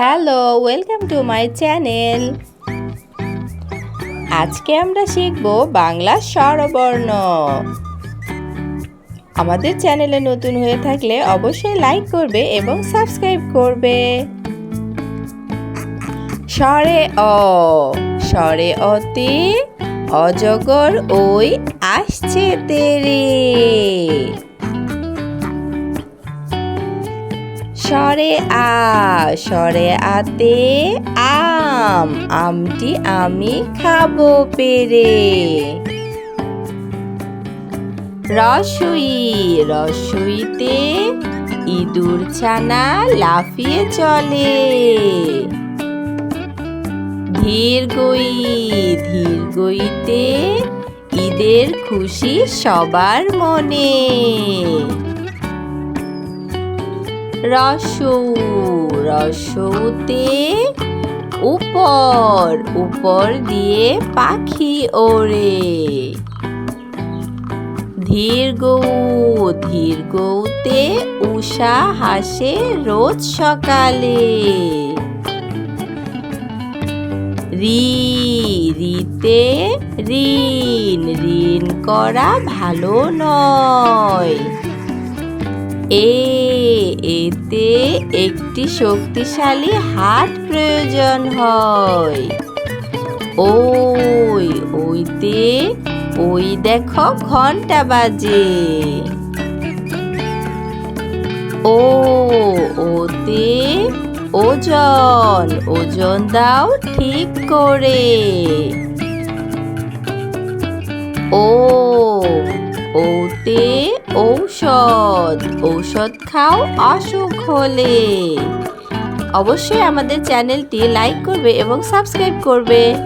Hello, welcome to my channel. আজকে আমরা শিখব বাংলা স্বরবর্ণ। আমাদের চ্যানেলে নতুন হয়ে থাকলে অবশ্যই লাইক করবে এবং সাবস্ক্রাইব করবে। স্বরে অ, স্বরে অতে অজগর ওই আসছে তেরে। স্বরে আ, স্বরে আতে আম, আমটি আমি খাব পেরে। রসুই, রসুইতে ইঁদুর ছানা লাফিয়ে চলে। ধীর গই ধীর গইতে ঈদের খুশি সবার মনে। রসৌ, রসৌতে উপর উপর দিয়ে পাখি ওড়ে। ধীর গৌতে উষা হাসে রোজ সকালে। রি, রিতে ঋণ ঋণ করা ভালো নয়। এ এতে একটি শক্তিশালী হাত প্রয়োজন হয়। ওই, ওইতে, ওই দেখো ঘণ্টা বাজে। ও, ওতে ওজন ওজন দাও ঠিক করে। ও, ওতে ঔষধ। ঔষধ খাও অসুখ হলে। অবশ্যই আমাদের চ্যানেলটি লাইক করবে এবং সাবস্ক্রাইব করবে।